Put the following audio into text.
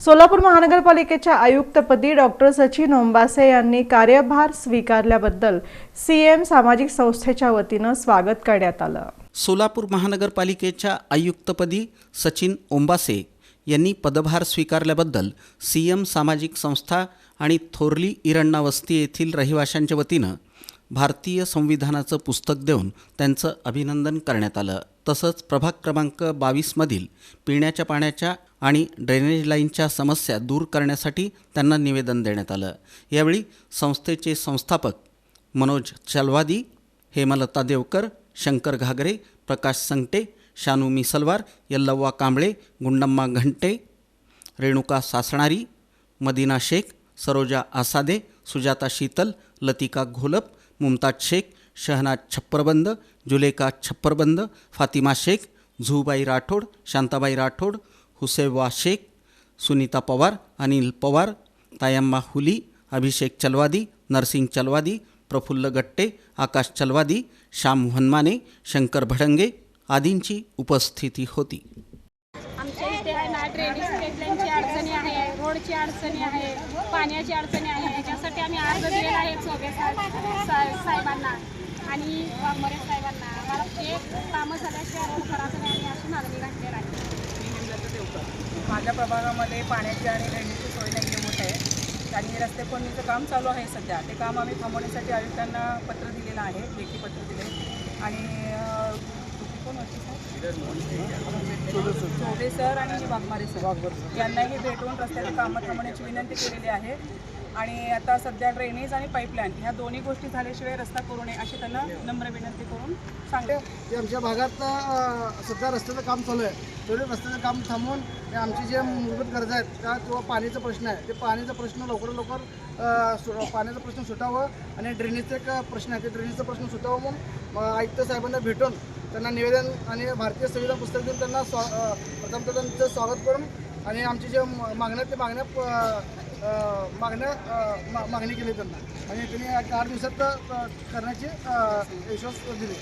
सोलापूर महानगरपालिकेच्या आयुक्तपदी डॉक्टर सचिन ओंबासे यांनी कार्यभार स्वीकारल्याबद्दल सीएम सामाजिक संस्थेच्या वतीनं स्वागत करण्यात आलं. सोलापूर महानगरपालिकेच्या आयुक्तपदी सचिन ओंबासे यांनी पदभार स्वीकारल्याबद्दल सी एम सामाजिक संस्था आणि थोरली इरण्णा वस्ती येथील रहिवाशांच्या वतीनं भारतीय संविधानाचं पुस्तक देऊन त्यांचं अभिनंदन करण्यात आलं. तसंच प्रभाग क्रमांक बावीसमधील पिण्याच्या पाण्याच्या आणि ड्रेनेज लाईनच्या समस्या दूर करण्यासाठी त्यांना निवेदन देण्यात आलं. यावेळी संस्थेचे संस्थापक मनोज चलवादी हेमलता देवकर शंकर घागरे प्रकाश संगटे शानू मिसलवार यल्लव्वा कांबळे गुंडम्मा घंटे रेणुका सासणारी मदिना शेख सरोजा आसादे सुजाता शीतल लतिका घोलप मुमताज शेख शहनाज छप्परबंद जुलेका छप्परबंद फातिमा शेख झूबाई राठोड शांताबाई राठोड हुसेवा शेख सुनीता पवार अनिल पवार तायम्मा हुली अभिषेक चलवादी नरसिंग चलवादी प्रफुल्ल गट्टे आकाश चलवादी श्याम हनमाने शंकर भडंगे आदींची उपस्थिती होती. आमच्या इथे आहे ना ड्रेनेज पाईपलाईनची अडचणी आहे रोडची अडचणी आहे पाण्याची अडचणी आहे याच्यासाठी आम्ही अर्ज दिलेला आहे साहेबांना आणि वाघमरे साहेबांना. मला ते कामं झाल्याशिवाय रोड करायचं नाही आणि अशी मागणी घातलेली आहे माझ्या प्रभागामध्ये पाण्याची आणि ड्रेनेजची सोय नाही होत आहे. आणि रस्ते फोडणीचं काम चालू आहे सध्या. ते काम आम्ही थांबवण्यासाठी आयुक्तांना पत्र दिलेलं आहे लेखी पत्र दिले आणि कोण होते चौबे सर आणि वाघमारे सर. यांनाही भेटून रस्त्याचे कामं थांबवण्याची विनंती केलेली आहे. आणि आता सध्या ड्रेनेज आणि पाईपलाईन ह्या दोन्ही गोष्टी झाल्याशिवाय रस्ता करू नये अशी त्यांना नम्र विनंती करून सांगते. जे आमच्या भागात सध्या रस्त्याचं काम चालू आहे. तेवढे रस्त्याचं काम थांबवून आमची जे मूलभूत गरजा आहेत त्या किंवा पाण्याचा प्रश्न आहे ते पाण्याचा प्रश्न लवकरात लवकर सु- पाण्याचा प्रश्न सुटावं आणि ड्रेनेजचा एक प्रश्न आहे. ते ड्रेनेजचा प्रश्न सुटावं म्हणून आयुक्त साहेबांना भेटून त्यांना निवेदन आणि भारतीय संविधान पुस्तक देऊन त्यांना स्वा प्रथम त्यांचं स्वागत करून आणि आमची जे म- मागण्या ते मागण्या प- मागण्या मा- मागणी केली त्यांना. आणि त्यांनी आठ दिवसात करण्याची करण्याचे अ, दिले.